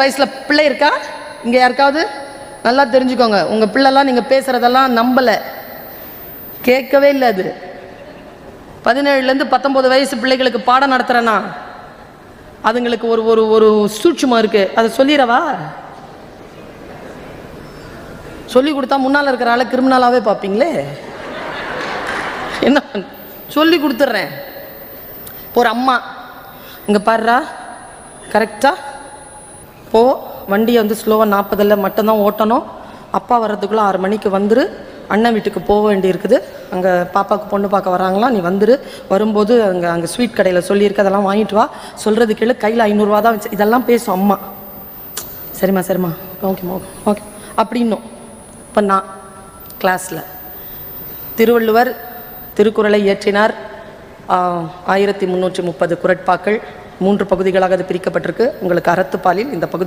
வயசில் பிள்ளை இருக்கா? இங்கே யாருக்காவது? நல்லா தெரிஞ்சுக்கோங்க. உங்கள் பிள்ளைலாம் நீங்கள் பேசுகிறதெல்லாம் நம்பலை. கேட்கவே இல்லை அது. பதினேழுலேருந்து பத்தொம்போது வயசு பிள்ளைகளுக்கு பாடம் நடத்துகிறேன்னா அதுங்களுக்கு ஒரு ஒரு ஒரு சூட்சமாக இருக்குது அதை சொல்லிடவா சொல்லி கொடுத்தா முன்னால் இருக்கிற ஆளை கிரிமினலாகவே பார்ப்பீங்களே. என்ன சொல்லி கொடுத்துட்றேன் இப்போ ஒரு அம்மா. இங்கே பாடுறா கரெக்டாக போ வண்டியை வந்து ஸ்லோவாக நாற்பதில் மட்டும்தான் ஓட்டணும். அப்பா வர்றதுக்குள்ளே ஆறு மணிக்கு வந்துரு. அண்ணன் வீட்டுக்கு போக வேண்டியிருக்குது. அங்கே பாப்பாவுக்கு பொண்ணு பார்க்க வராங்களா? நீ வந்துரு. வரும்போது அங்கே அங்கே ஸ்வீட் கடையில் சொல்லியிருக்க. அதெல்லாம் வாங்கிட்டு வா. சொல்கிறது கீழே கையில் ஐநூறுரூவா தான் வச்சு இதெல்லாம் பேசும் அம்மா. சரிம்மா சரிம்மா. ஓகேம்மா ஓகே ஓகே. அப்படின்னும். இப்போ நான் கிளாஸில் திருவள்ளுவர் திருக்குறளை இயற்றினார். ஆயிரத்தி முந்நூற்றி முப்பது குரட்பாக்கள். மூன்று பகுதிகளாக அது பிரிக்கப்பட்டிருக்கு. உங்களுக்கு அறத்துப்பாலில் இந்த பகுதி